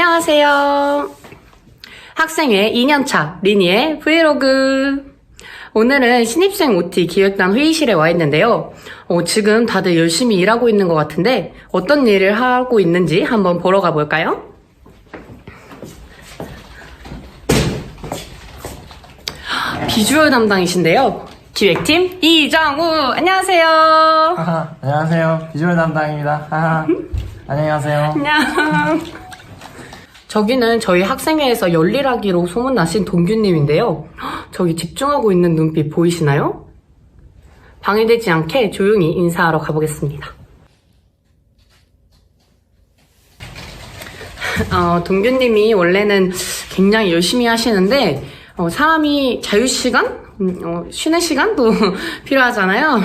안녕하세요. 학생회 2년차 리니의 브이로그. 오늘은 신입생 OT 기획단 회의실에 와 있는데요. 어, 지금 다들 열심히 일하고 있는 것 같은데 어떤 일을 하고 있는지 한번 보러 가볼까요? 비주얼 담당이신데요. 기획팀 이정우 안녕하세요. 하하, 안녕하세요. 비주얼 담당입니다. 하하. 안녕하세요. 안녕. 저기는 저희 학생회에서 열일하기로 소문나신 동규님인데요. 헉, 저기 집중하고 있는 눈빛 보이시나요? 방해되지 않게 조용히 인사하러 가보겠습니다. 어, 동규님이 원래는 굉장히 열심히 하시는데, 어, 사람이 자유시간? 음, 어, 쉬는 시간도 필요하잖아요.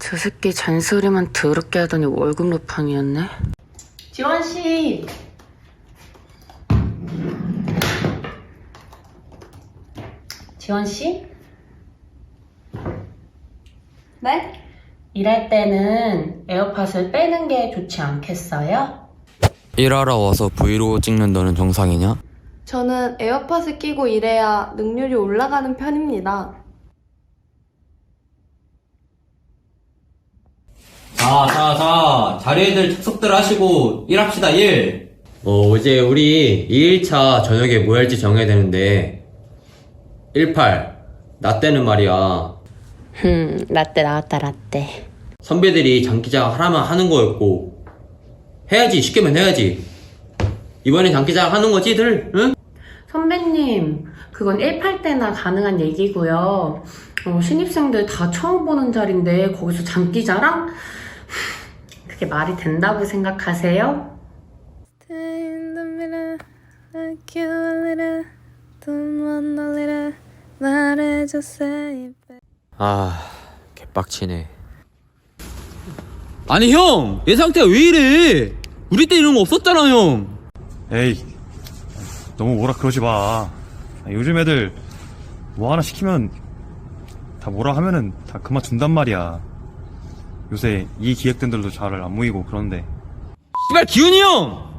저 새끼 잔소리만 더럽게 하더니 월급 루팡이었네. 지원씨! 지원 씨? 네? 일할 때는 에어팟을 빼는 게 좋지 않겠어요? 일하러 와서 브이로그 찍는 너는 정상이냐? 저는 에어팟을 끼고 일해야 능률이 올라가는 편입니다. 자, 자, 자, 자리에들 착석들 하시고, 일합시다, 일! 어, 이제 우리 2일차 저녁에 뭐 할지 정해야 되는데, 18, 나 때는 말이야, 흠, 라떼 나왔다, 라떼. 선배들이 장기자랑 하라면 하는 거였고, 해야지, 시키면 해야지. 이번엔 장기자랑 하는 거지들, 응? 선배님, 그건 1팔 때나 가능한 얘기고요. 어, 신입생들 다 처음 보는 자리인데 거기서 장기자랑? 그게 말이 된다고 생각하세요? in the middle, like you a little, don't want a little, it. 아, 개빡치네. 아니, 형! 얘 상태가 왜 이래? 우리 때 이런 거 없었잖아, 형! 에이 너무 뭐라 그러지 마 아, 요즘 애들 뭐 하나 시키면 다 뭐라 하면은 다 그만 둔단 말이야 요새 이 기획된들도 잘 안 모이고 그런데 씨발 기훈이 형!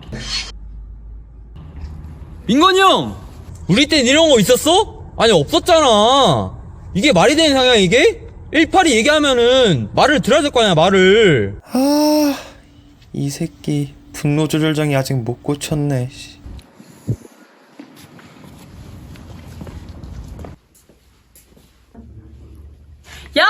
민건이 형! 우리 땐 이런 거 있었어? 아니 없었잖아 이게 말이 되는 상황이야 이게? 18이 얘기하면은 말을 들어야 될 거 아니야 말을 아, 이 새끼 분노 조절장이 아직 못 고쳤네. 씨. 얍!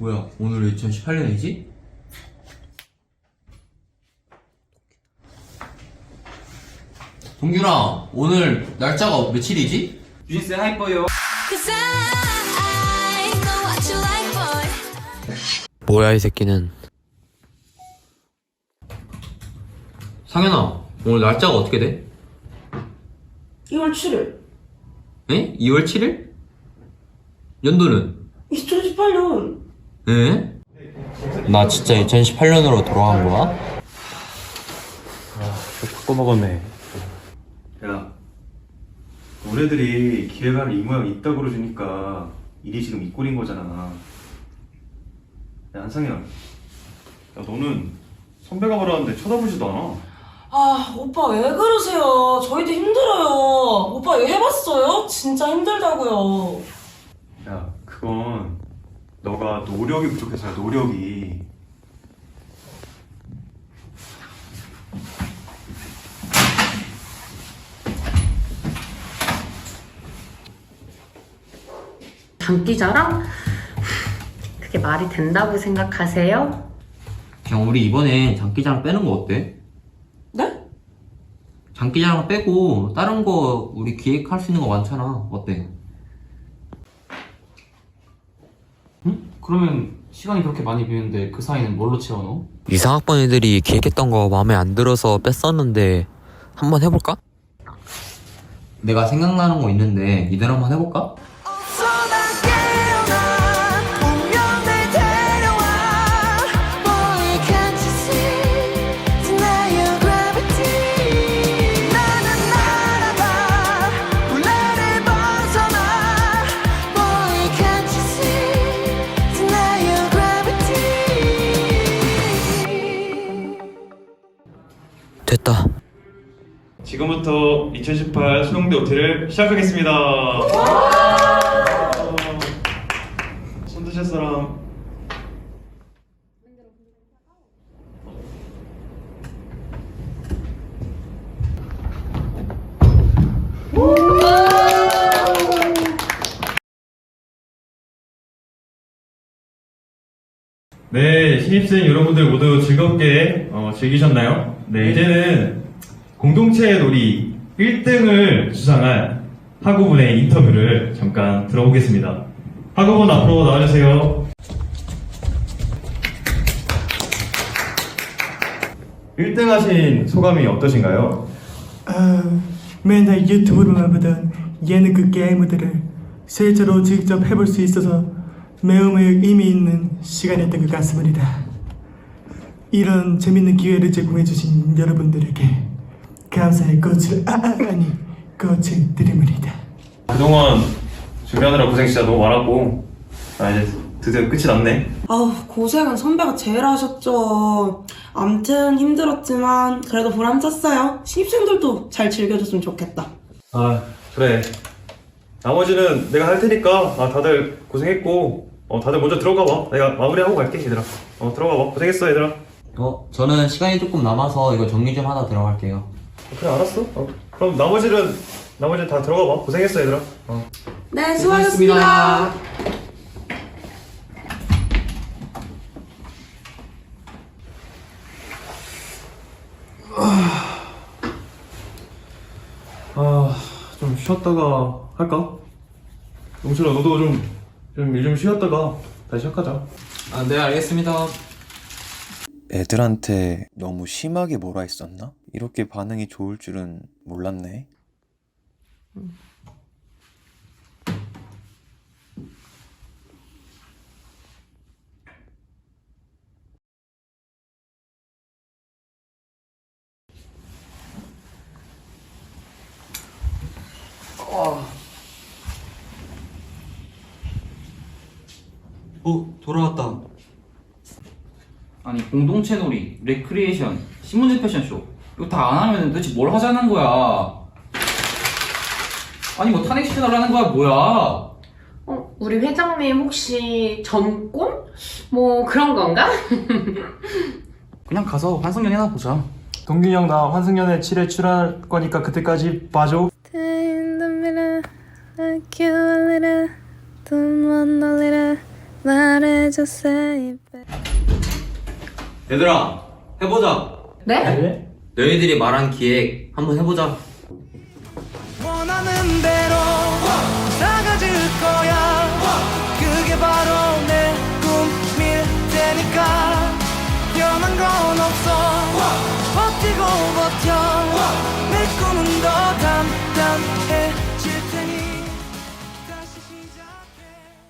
뭐야 오늘 2018년이지? 동균아 오늘 날짜가 며칠이지? Cause I, I know what you like, boy. 뭐야, 이 새끼는. 상현아 오늘 날짜가 어떻게 돼? 2월 7일. 에? 2월 7일? 연도는? 2018년. 에? 나 진짜 2018년으로 돌아간 거야? 바꿔 먹었네 야 우리들이 기획안을 이 모양 있다 그러주니까 일이 지금 이 꼴인 거잖아 야 한상현 야 너는 선배가 말하는데 쳐다보지도 않아 아, 오빠 왜 그러세요? 저희도 힘들어요. 오빠 이거 해봤어요? 진짜 힘들다고요. 야 그건 너가 노력이 부족해서야 노력이 장기 자랑? 그게 말이 된다고 생각하세요? 그냥 우리 이번에 장기자랑 빼는 거 어때? 네? 장기자랑 빼고 다른 거 우리 기획할 수 있는 거 많잖아 어때? 그러면 시간이 그렇게 많이 비는데 그 사이는 뭘로 채워넣어? 이상 학번 애들이 기획했던 거 마음에 안 들어서 뺐었는데, 한번 해볼까? 내가 생각나는 거 있는데 이대로 한번 해볼까? 좋겠다. 지금부터 2018 수능대 OT를 시작하겠습니다. 손드실 사람 네, 신입생 여러분들 모두 즐겁게 어, 즐기셨나요? 네, 이제는 공동체 놀이 1등을 수상한 학우분의 인터뷰를 잠깐 들어보겠습니다. 학우분 앞으로 나와주세요. 1등 하신 소감이 어떠신가요? 아, 맨날 유튜브로만 보던 예능급 게이머들을 실제로 직접 해볼 수 있어서 매우 매우 의미 있는 시간이었던 것 같습니다. 이런 재밌는 기회를 제공해주신 여러분들에게 감사의 꽃을 아, 아 아니 꽃을 드립니다. 그동안 준비하느라 고생 진짜 너무 많았고 아 이제 드디어 끝이 났네. 아우, 고생은 선배가 제일 하셨죠. 암튼 힘들었지만 그래도 보람찼어요. 신입생들도 잘 즐겨줬으면 좋겠다. 아 그래. 나머지는 내가 할 테니까 아 다들 고생했고 어 다들 먼저 들어가 봐. 내가 마무리하고 갈게 얘들아. 어 들어가 봐. 고생했어 얘들아. 어, 저는 시간이 조금 남아서 이거 정리 좀 하다 들어갈게요. 그래 알았어. 어, 그럼 나머지는 나머지는 다 들어가 봐. 고생했어 얘들아. 어. 네, 수고하셨습니다. 아, 좀 쉬었다가 할까? 용철아, 너도 좀, 좀일좀 쉬었다가 다시 시작하자. 아, 네, 알겠습니다. 애들한테 너무 심하게 뭐라 했었나? 이렇게 반응이 좋을 줄은 몰랐네. 어, 돌아왔다. 아니, 공동체 놀이, 레크리에이션, 신문지 패션쇼. 이거 다 안 하면 도대체 뭘 하자는 거야? 아니, 뭐 탄핵시켜달라는 거야, 뭐야? 어, 우리 회장님 혹시 전권? 뭐 그런 건가? 그냥 가서 환승연애나 보자. 동균이 형 나 환승연애 7회 출연할 거니까 그때까지 봐줘. 말해줬어요. 얘들아 해보자 네? 네? 너희들이 말한 기획 한번 해보자 원하는 대로 나가질 거야 그게 바로